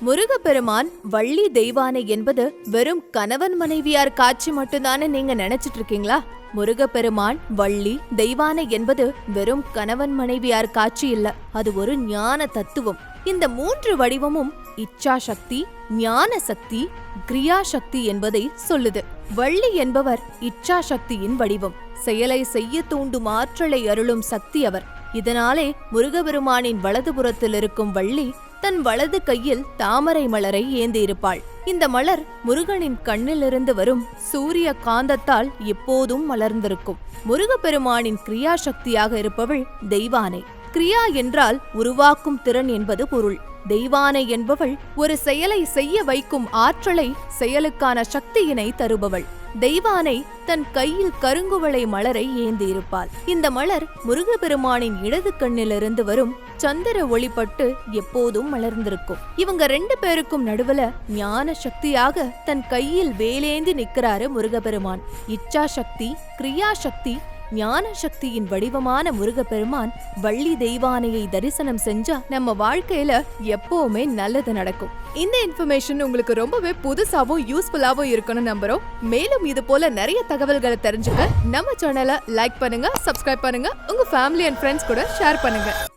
முருகப்பெருமான் வள்ளி தெய்வானை என்பது வெறும் கணவன் மனைவியார் காட்சி மட்டும்தானே நீங்க நினைச்சிட்டு இருக்கீங்களா முருகப்பெருமான் வள்ளி தெய்வானை என்பது வெறும் கணவன் மனைவியார் காட்சி இல்ல. அது ஒரு ஞான தத்துவம். இந்த மூன்று வடிவமும் இச்சா சக்தி ஞான சக்தி கிரியா சக்தி என்பதை சொல்லுது. வள்ளி என்பவர் இச்சா சக்தியின் வடிவம். செயலை செய்ய தூண்டும் ஆற்றலை அருளும் சக்தி அவர். இதனாலே முருகபெருமானின் வலதுபுறத்தில் இருக்கும் வள்ளி தன் வலது கையில் தாமரை மலரை ஏந்தியிருப்பாள் இந்த மலர் முருகனின் கண்ணிலிருந்து வரும் சூரிய காந்தத்தால் எப்போதும் மலர்ந்திருக்கும். முருகப்பெருமானின் கிரியா சக்தியாக இருப்பவள் தெய்வானை. கிரியா என்றால் உருவாக்கும் திறன் என்பது பொருள். தெய்வானை என்பவள் ஒரு செயலை செய்ய வைக்கும் ஆற்றலை செயலுக்கான சக்தியினை தருபவள். தெய்வானை தன் கையில் கருங்குவளை மலரை ஏந்தியிருப்பாள். இந்த மலர் முருகபெருமானின் இடது கண்ணிலிருந்து வரும் சந்திர ஒளிப்பட்டு எப்போதும் மலர்ந்திருக்கும். இவங்க ரெண்டு பேருக்கும் நடுவுல ஞான சக்தியாக தன் கையில் வேலேந்தி நிக்கிறாரு முருகபெருமான் இச்சா சக்தி கிரியா சக்தி ஞான சக்தியின் வடிவமான முருகப்பெருமான் வள்ளி தெய்வானையை தரிசனம் செஞ்சா நம்ம வாழ்க்கையில எப்பவுமே நல்லது நடக்கும். இந்த இன்ஃபர்மேஷன் உங்களுக்கு ரொம்பவே புதுசாவும் யூஸ்ஃபுல்லாவும் இருக்கும்னு நம்புறோம். மேலும் இது போல நிறைய தகவல்களை தெரிஞ்சுக்க நம்ம சேனலை லைக் பண்ணுங்க சப்ஸ்கிரைப் பண்ணுங்க உங்க ஃபேமிலி அண்ட் ஃப்ரெண்ட்ஸ் கூட ஷேர் பண்ணுங்க.